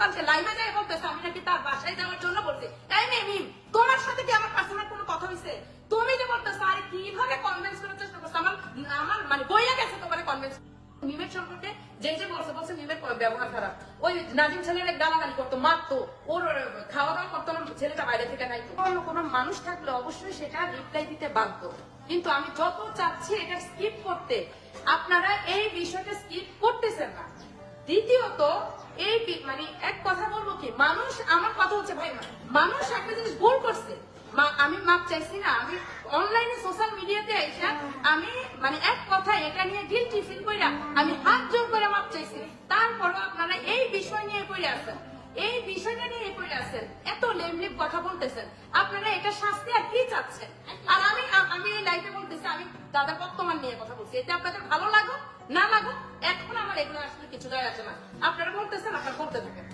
গতকালকে লাইভে যাই বলতেছে, আমি নাকি তার বাসায় যাওয়ার জন্য বলছি তাই নেই মিম, তোমার সাথে কি আমার পার্সোনাল কোনো কথা হয়েছে তুমি যে বলতেছো, আরে কীভাবে কনভিন্স করার চেষ্টা করছ? আমার আমার মানে বইয়া গেছে তোমার কনভিন্স মিমের সম্পর্কে যে যে বলছে বলছে মিমের ব্যবহার খারাপ। ওই নাজিম ছেলের গালাগালি করতো, মারতো, ওর খাওয়া দাওয়া করতো ছেলেটা বাইরে থেকে নাই অন্য কোনো মানুষ থাকলে অবশ্যই সেটা রিপ্লাই দিতে বাধ্য। কিন্তু আমি যত চাচ্ছি এটা স্কিপ করতে, আপনারা এই বিষয়টা স্কিপ করতেছেন না। দ্বিতীয়ত এই মানে এক কথা বলব কি, মানুষ আমার কথা হচ্ছে, ভাই, মানুষ একটা জিনিস ভুল করছে। আমি মাপ চাইছি না, আমি অনলাইনে সোশ্যাল মিডিয়াতে এসে আমি মানে এক কথা এটা নিয়ে গিলটি ফিল কইরা আমি হাত জোর করে মাপ চাইছি। তারপরও আপনারা এই বিষয় নিয়ে পড়ে আছেন, এই বিষয়টা নিয়ে পড়ে আছেন, এত লেমলিপ কথা বলতেছেন। আপনারা এটা শাস্তি আর কি চাচ্ছেন? আর আমি আমি এই লাইফে বলতেছি, আমি দাদা বর্তমান নিয়ে কথা বলছি, এতে আপনাদের ভালো লাগো না লাগো এখন আমার এগুলো আসলে কিছু যায় আসে না। আপনারা বলতেছেন, আপনারা করতে থাকেন।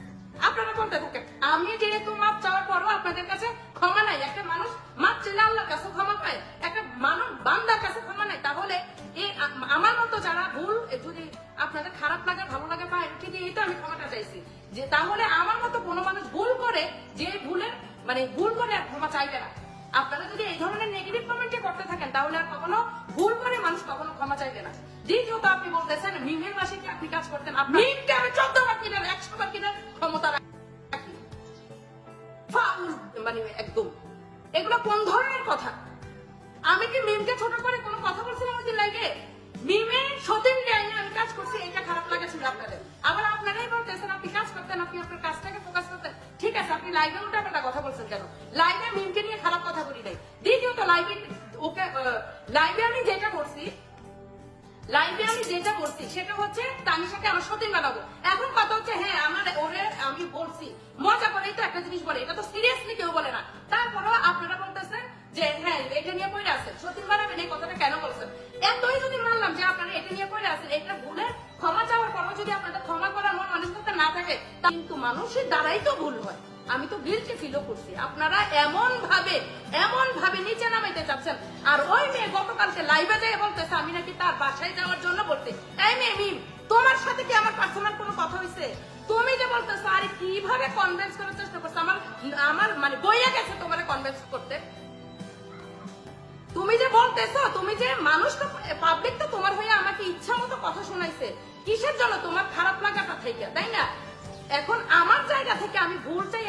আপনারা করতে থাকেন। আমি যেহেতু মাপ চাওয়ার পরও আপনাদের কাছে ক্ষমা নাই, একটা মানুষ মাপ চাইলে আল্লাহর কাছে ক্ষমা পায়, একটা মানুষ বান্দার কাছে ক্ষমা নাই, তাহলে এই আমার মতো যারা ভুল যদি আপনাদের খারাপ লাগে, ভালো লাগে পায় ঠিক এই তো আমি ক্ষমাটা চাইছি। যে তাহলে আমার মতো কোনো মানুষ ভুল করে, যে ভুলের মানে ভুল করে আর ক্ষমা চাইবে না। আপনারা যদি এই ধরনের নেগেটিভ কমেন্টে করতে থাকেন, তাহলে আর কখনো ভুল কখনো ক্ষমা চাইবে না। দ্বিতীয়ত আপনি বলতেছেন মিমের মাসে কি আপনি কাজ করতেন? আপনি মিমকে আমি চোদ্দ বার কিনার একশো বার কিনার ক্ষমতা রাখি। মানে একদম। এগুলো কোন ধরনের কথা? আমি কি মিমকে ছোট করে কোনো কথা বলছিলাম ওই দিন লাইভে মিমে সতীন লাইনে আমি কাজ করছি এটা খারাপ লাগেছিল আপনাদের। আবার আপনারাই বলতেছেন আপনি কাজ করতেন আপনি আপনার কাজটাকে ফোকাস করতেন। ঠিক আছে আপনি লাইভে উল্টা কথা বলছেন কেন? লাইভে মিমকে নিয়ে খারাপ কথা বলি নাই। দ্বিতীয়ত লাইভে ওকে লাইভে আমি যেটা করছি লাইভে আমি যেটা বলছি সেটা হচ্ছে তানিশাকে আমার সতীন বানাবো। এখন কথা হচ্ছে হ্যাঁ আমার ওরে আমি বলছি, মজা করেই তো একটা জিনিস বলে, এটা তো সিরিয়াসলি কেউ বলে না। তারপরেও আপনারা বলতেছেন যে হ্যাঁ এটা নিয়ে পড়ে আছেন। সতীন বানাবেন, এই কথাটা কেন বলছেন? এতই যদি মানলাম যে আপনারা এটা নিয়ে পড়ে আছেন, এটা ভুলে ক্ষমা চাওয়ার পরও যদি আপনাদের ক্ষমা থাকে কিন্তু মানুষের দ্বারাই তো ভুল হয়। আমি তো গিলটি ফিলও করছি। আপনারা এমন ভাবে এমন ভাবে নিচে নামাইতে চাচ্ছেন। আর ওই মেয়ে গতকালকে লাইভে যেয়ে বলতেছে, আমি নাকি তার বাসায় যাওয়ার জন্য বলতে এই মেয়ে, মিম, তোমার সাথে কি আমার পার্সোনাল কোনো কথা হয়েছে তুমি যে বলতেছো, আরে, কীভাবে কনভিন্স করার চেষ্টা করছ? আমার আমার মানে বইয়া গেছে তোমার কনভিন্স করতে। তুমি যে বলতেছো, তুমি যে মানুষ তো পাবলিক তো তোমার হয়ে আমাকে ইচ্ছা মতো কথা শোনাইছে। কিসের জন্য? তোমার খারাপ লাগাটা থেকে তাই না? এখন আমার জায়গা থেকে আমি ভুল চাই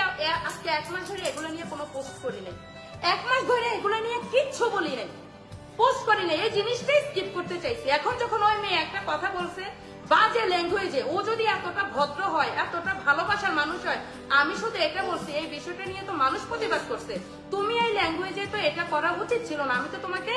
আজকে এক মাস ধরে এগুলো নিয়ে কোনো পোস্ট করি নাই। এক মাস ধরে এগুলো নিয়ে কিচ্ছু বলি নাই। পোস্ট করি নাই। এই জিনিসটাই স্কিপ করতে চাইছি। এখন যখন ওই মেয়ে একটা কথা বলছে, বাজে ল্যাঙ্গুয়েজে ও যদি এতটা ভদ্র হয়, এতটা ভালোবাসার মানুষ হয়, আমি শুধু এটা বলছি, এই বিষয়টা নিয়ে তো মানুষ প্রতিবাদ করছে। তুমি এই ল্যাঙ্গুয়েজে তো এটা করা উচিত ছিল না। আমি তো তোমাকে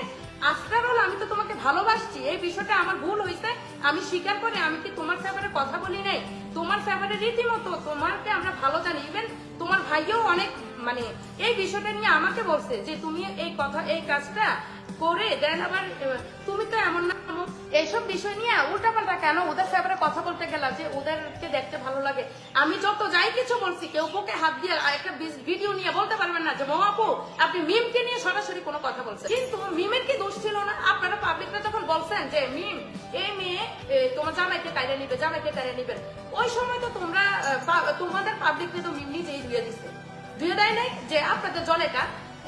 আফটার অল আমি তো তোমাকে ভালোবাসছি। এই বিষয়টা আমার ভুল হয়েছে। আমি স্বীকার করি, আমি কি তোমার ফেভারে কথা বলি নাই? তোমার ফেভারে রীতিমতো তোমাকে আমরা ভালো জানি। ইভেন তোমার ভাইও অনেক মানে এই বিষয়টা নিয়ে আমাকে বলছে যে তুমি এই কথা, এই কাজটা করে দেন আবার তুমি তো এমন না। এইসব বিষয় নিয়ে উল্টাপাল্টা কেন ওদের ফেভারে কথা বলতে গেলাম যে ওদেরকে দেখতে ভালো লাগে? আমি যত যাই কিছু বলছি, কেউ বুকে হাত দিয়ে একটা ভিডিও নিয়ে বলতে পারবেন না যে মহাপু আপনি মিমকে নিয়ে সরাসরি কোনো কথা বলছেন? কিন্তু মিমের কি দোষ ছিল না? আপনারা পাবলিকরা যখন বলছেন যে, মিম এই মেয়ে তোমার জামাইকে নিবে, জামাইকে নিবেন ওই সময় তো তোমরা তোমাদের পাবলিককে তো নিজেই ধুয়ে দিচ্ছে ধুয়ে দেয় নাই যে আপনাদের জলেটা।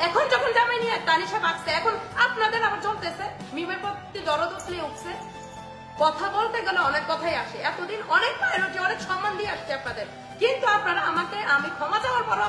এখন যখন জামাই নিয়ে এখন আপনাদের আবার মিমের প্রতি দরদ উঠলে উঠছে। কথা বলতে গেলে অনেক কথাই আসে। এতদিন অনেক প্রায়োরিটি অনেক সম্মান দিয়ে আসছে আপনাদের। কিন্তু আপনারা আমাকে, আমি ক্ষমা চাওয়ার পরও